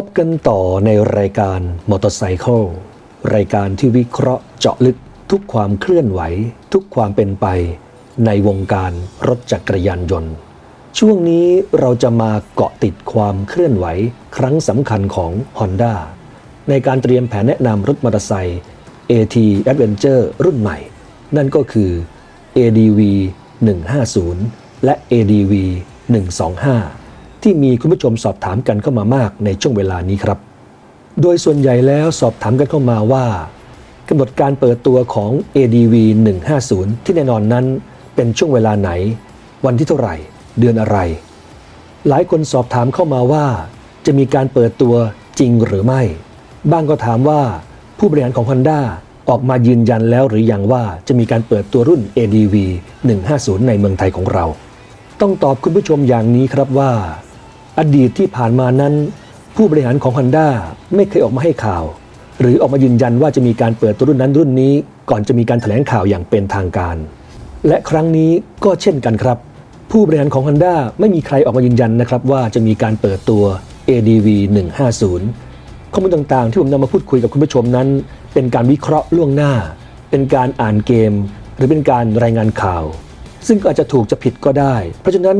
พบกันต่อในรายการมอเตอร์ไซค์รายการที่วิเคราะห์เจาะลึกทุกความเคลื่อนไหว ทุกความเป็นไป ในวงการรถจักรยานยนต์ ช่วงนี้เราจะมาเกาะติดความเคลื่อนไหว ครั้งสำคัญของ Honda ในการเตรียมแผนแนะนำรถมอเตอร์ไซค์ AT Adventure รุ่นใหม่ นั่นก็คือ ADV 150 และ ADV 125 ที่มีคุณผู้ชมสอบถามกันเข้ามามากในช่วงเวลานี้ครับ โดยส่วนใหญ่แล้วสอบถามกันเข้ามาว่ากำหนดการเปิดตัวของ ADV 150 ที่แน่นอนนั้นเป็นช่วงเวลาไหน วันที่เท่าไหร่ เดือนอะไร หลายคนสอบถามเข้ามาว่า จะมีการเปิดตัวจริงหรือไม่ บ้างก็ถามว่าผู้บริหารของ Honda ออกมายืนยันแล้วหรือยังว่าจะมีการเปิดตัวรุ่น ADV 150 ในเมืองไทยของเรา ต้องตอบคุณผู้ชมอย่างนี้ครับว่า อดีตที่ผ่านมานั้น ผู้บริหารของ Honda ไม่เคยออกมาให้ข่าว หรือออกมายืนยันว่าจะมีการเปิดตัวรุ่นนั้นรุ่นนี้ ก่อนจะมีการแถลงข่าวอย่างเป็นทางการ และครั้งนี้ก็เช่นกันครับ ผู้บริหารของ Honda ไม่มีใครออกมายืนยันนะครับว่าจะมีการเปิดตัว ADV 150 ข้อมูลต่างๆ ที่ผมนำมาพูดคุยกับคุณผู้ชมนั้น เป็นการวิเคราะห์ล่วงหน้า เป็นการอ่านเกม หรือเป็นการรายงานข่าว ซึ่งอาจจะถูกจะผิดก็ได้ เพราะฉะนั้น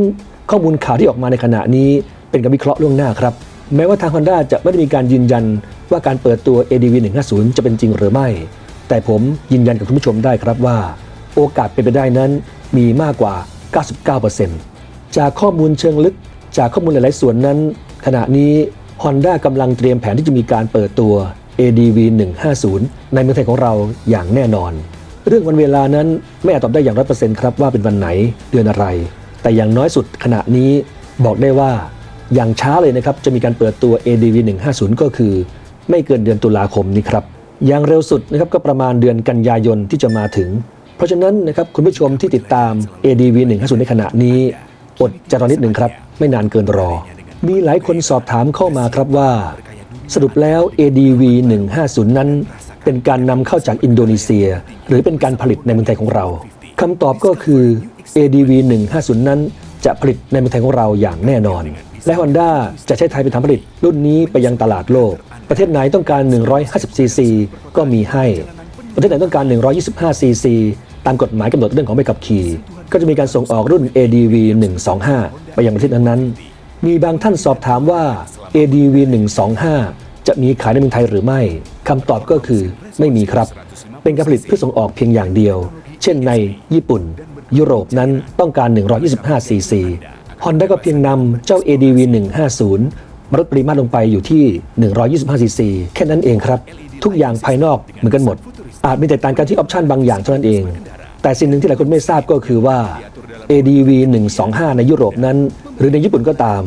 ข้อมูลข่าวที่ออกมาในขณะนี้ เป็นการวิเคราะห์ล่วงหน้าครับ แม้ว่าทาง Honda จะไม่ได้มีการยืนยันว่าการเปิดตัว ADV 150 จะเป็นจริงหรือไม่ แต่ผมยืนยันกับคุณผู้ชมได้ครับว่า โอกาสเป็นไปได้นั้นมีมากกว่า 99%จากข้อมูลเชิงลึก จากข้อมูลหลาย ๆ ส่วนนั้น ขณะนี้ Honda กำลังเตรียมแผนที่จะมีการเปิดตัว ADV 150 ในเมืองไทยของเราอย่างแน่นอน เรื่องวันเวลานั้นไม่อาจตอบได้อย่างร้อยเปอร์เซ็นต์ครับว่าเป็นวันไหนเดือนอะไร แต่อย่างน้อยสุดขณะนี้บอกได้ว่า อย่างช้าเลยนะครับจะมีการเปิดตัว ADV 150 ก็คือ ไม่เกินเดือนตุลาคมนี้ครับอย่างเร็วสุดนะครับก็ประมาณเดือนกันยายนที่จะมาถึง เพราะฉะนั้นนะครับคุณผู้ชมที่ติดตาม ADV 150 ในขณะนี้ อดใจรอนิดหนึ่งครับ ไม่นานเกินรอ มีหลายคนสอบถามเข้ามาครับว่า สรุปแล้ว ADV 150 นั้น เป็นการนำเข้าจากอินโดนีเซีย หรือเป็นการผลิตในเมืองไทยของเราคำตอบก็คือ ADV 150 นั้นจะผลิตในเมืองไทยของเราอย่างแน่นอน และ Honda จะใช้ไทยเป็นฐานผลิต รุ่นนี้ไปยังตลาดโลก ประเทศไหนต้องการ 150 ซีซี ก็มีให้ ประเทศไหนต้องการ 125 ซีซี ตามกฎหมายกำหนดเรื่องของใบขับขี่ ก็จะมีการส่งออกรุ่น ADV 125 ไปยังประเทศนั้นๆ มีบางท่านสอบถามว่า ADV 125 จะมีขายในเมืองไทยหรือไม่คำตอบก็คือไม่มีครับ เป็นการผลิตเพื่อส่งออกเพียงอย่างเดียว เช่นในญี่ปุ่น ยุโรปนั้นต้องการ 125 ซีซี ฮอนด้าก็เพียงนำเจ้า ADV 150มาลดปริมาตรลงไปอยู่ที่ 125ซีซีแค่นั้นเองครับ ทุกอย่างภายนอกเหมือนกันหมด อาจมีแต่ต่างกันที่ออปชันบางอย่างเท่านั้นเอง แต่สิ่งหนึ่งที่หลายคนไม่ทราบก็คือว่า ADV 125 ในยุโรปนั้น หรือในญี่ปุ่นก็ตาม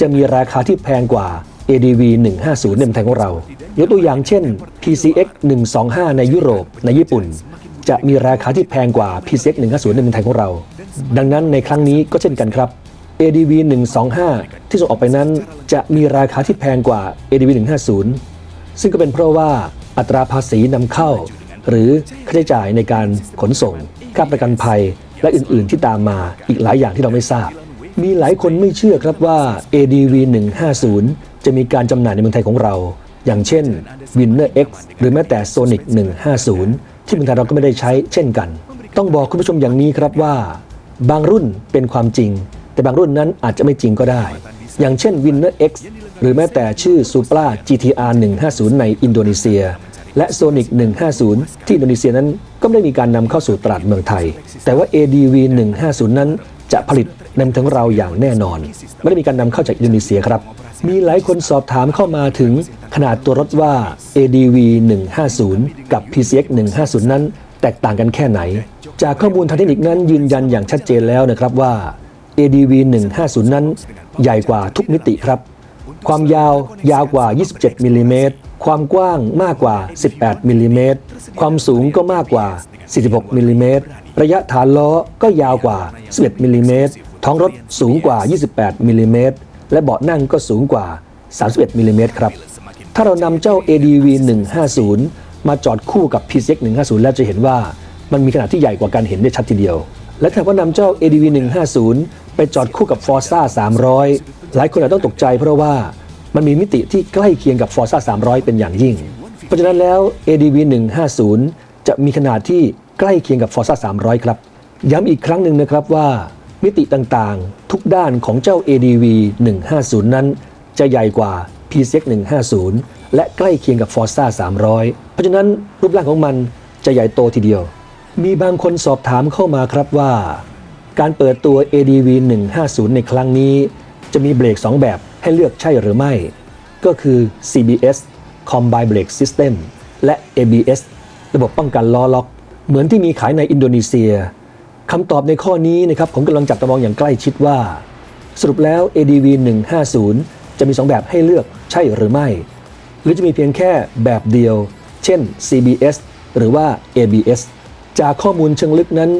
จะมีราคาที่แพงกว่า ADV 150ในเมืองไทยของเรา ยกตัวอย่างเช่น PCX 125 ในยุโรป ในญี่ปุ่น จะมีราคาที่แพงกว่า PCX 150ในเมืองไทยของเรา ดังนั้นในครั้งนี้ก็เช่นกันครับ ADV 125 ที่ส่งออกไปนั้นจะมีราคาที่แพงกว่า ADV 150 ซึ่งก็เป็นเพราะว่าอัตราภาษีนำเข้า หรือค่าใช้จ่ายในการขนส่งค่าประกันภัย และอื่น ๆ ที่ตามมาอีกหลายอย่างที่เราไม่ทราบ มีหลายคนไม่เชื่อครับว่า ADV 150 จะมีการจำหน่ายในเมืองไทยของเรา อย่างเช่น Winner X หรือแม้แต่ Sonic 150 ที่เมืองไทยเราก็ไม่ได้ใช้เช่นกัน ต้องบอกคุณผู้ชมอย่างนี้ครับว่า บางรุ่นเป็นความจริง แต่บางรุ่นนั้นอาจจะไม่จริงก็ได้ อย่างเช่น Winner X หรือแม้แต่ชื่อ Supra GTR 150 ในอินโดนีเซีย และ Sonic 150 ที่อินโดนีเซียนั้นก็ไม่ได้มีการนำเข้าสู่ตลาดเมืองไทย แต่ว่า ADV 150 นั้นจะผลิตในเมืองไทยของเราอย่างแน่นอน ไม่ได้มีการนำเข้าจากอินโดนีเซียครับ มีหลายคนสอบถามเข้ามาถึงขนาดตัวรถว่า ADV 150 กับ PCX 150 นั้น แตกต่างกันแค่ไหน จากข้อมูลทางเทคนิคนั้นยืนยันอย่างชัดเจนแล้วนะครับว่า ADV 150 นั้น ใหญ่กว่าทุกมิติครับ ความยาวยาวกว่า 27มิลลิเมตร ความกว้างมากกว่า 18มิลลิเมตร ความสูงก็มากกว่า 46มิลลิเมตร ระยะฐานล้อก็ยาวกว่า 11มิลลิเมตร ท้องรถสูงกว่า 28มิลลิเมตร และเบาะนั่งก็สูงกว่า 31มิลลิเมตรครับ ถ้าเรานำเจ้า ADV 150 มาจอดคู่กับ PCX 150 แล้วจะเห็นว่ามันมีขนาดที่ใหญ่กว่ากันเห็นได้ชัดทีเดียว และถ้าว่านำเจ้า ADV 150 ไปจอดคู่กับ Forza 300 หลายคนอาจต้องตกใจเพราะว่ามันมีมิติที่ใกล้เคียงกับ Forza 300 เป็นอย่างยิ่ง เพราะฉะนั้นแล้ว ADV 150 จะมีขนาดที่ใกล้เคียงกับ Forza 300 ครับ ย้ำอีกครั้งหนึ่งนะครับว่า มิติต่างๆ ทุกด้านของเจ้า ADV 150 นั้น จะใหญ่กว่า PCX 150 และใกล้เคียงกับ Forza 300 เพราะฉะนั้นรูปร่างของมันจะใหญ่โตทีเดียว มีบางคนสอบถามเข้ามาครับว่า การเปิดตัว ADV 150 ในครั้งนี้ จะมีเบรก 2 แบบให้เลือกใช่หรือไม่ ก็คือ CBS Combine Brake System และ ABS ระบบป้องกันล้อล็อก เหมือนที่มีขายในอินโดนีเซียคำตอบในข้อนี้นะครับผมกำลังจับตามองอย่างใกล้ชิดว่า สรุปแล้ว ADV 150 จะมี 2 แบบให้เลือกใช่หรือไม่ หรือจะมีเพียงแค่แบบเดียว เช่น CBS หรือว่า ABS จากข้อมูลเชิงลึกนั้น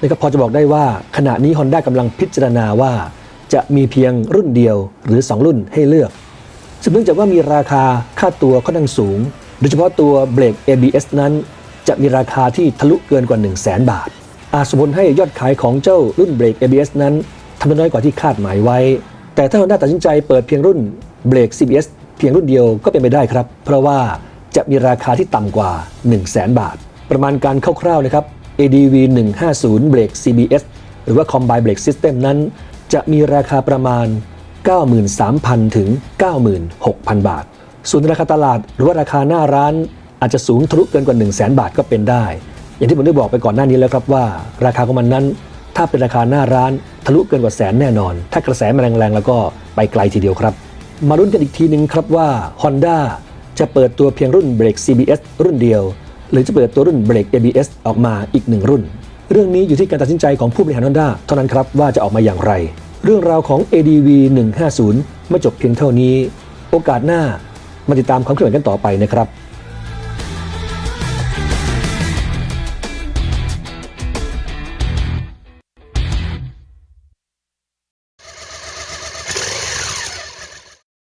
นะครับพอจะบอกได้ว่าขณะนี้ Honda กำลังพิจารณาว่า จะมีเพียงรุ่นเดียวหรือ 2 รุ่นให้เลือกซึ่งเนื่องจากว่ามีราคาค่าตัวค่อนข้างสูง โดยเฉพาะตัวเบรก ABS นั้น จะมีราคาที่ทะลุเกินกว่า 1 0 0 0 0แบาท อาจสมผลให้ยอดขายของเจ้ารุ่นเบรก ABS นั้นทำได้น้อยกว่าที่คาดหมายไว้ แต่ถ้า Honda ตัดสินใจเปิดเพียงรุ่นเบรก CBS เพียงรุ่นเดียวก็เป็นไปได้ครับ เพราะว่าจะมีราคาที่ต่ำกว่า 1 0 0 0 0แบาท ประมาณการคร่าวๆนะครับ ADV 150เบรก CBS หรือว่า Combine Brake System นั้น จะมีราคาประมาณ 93,000 ถึง 96,000 บาท ส่วนราคาตลาดหรือว่าราคาหน้าร้านอาจจะสูงทะลุเกินกว่า 1 0 0 0 0 0 บาทก็เป็นได้ อย่างที่ผมได้บอกไปก่อนหน้านี้แล้วครับว่า ราคาของมันนั้น ถ้าเป็นราคาหน้าร้านทะลุเกินกว่าแสนแน่นอน ถ้ากระแสมแรงๆแล้วก็ไปไกลทีเดียวครับ มาลุ้นกันอีกทีหนึ่งครับว่า Honda จะเปิดตัวเพียงรุ่นเบรก CBS รุ่นเดียว หรือจะเปิดตัวรุ่นเบรก ABS ออกมาอีกหนึ่งรุ่น เรื่องนี้อยู่ที่การตัดสินใจของผู้บริหาร Honda เท่านั้นครับว่าจะออกมาอย่างไร เรื่องราวของ ADV 150ไม่จบเพียงเท่านี้ โอกาสหน้ามาติดตามความเคลื่อนไหวกันต่อไปนะครับ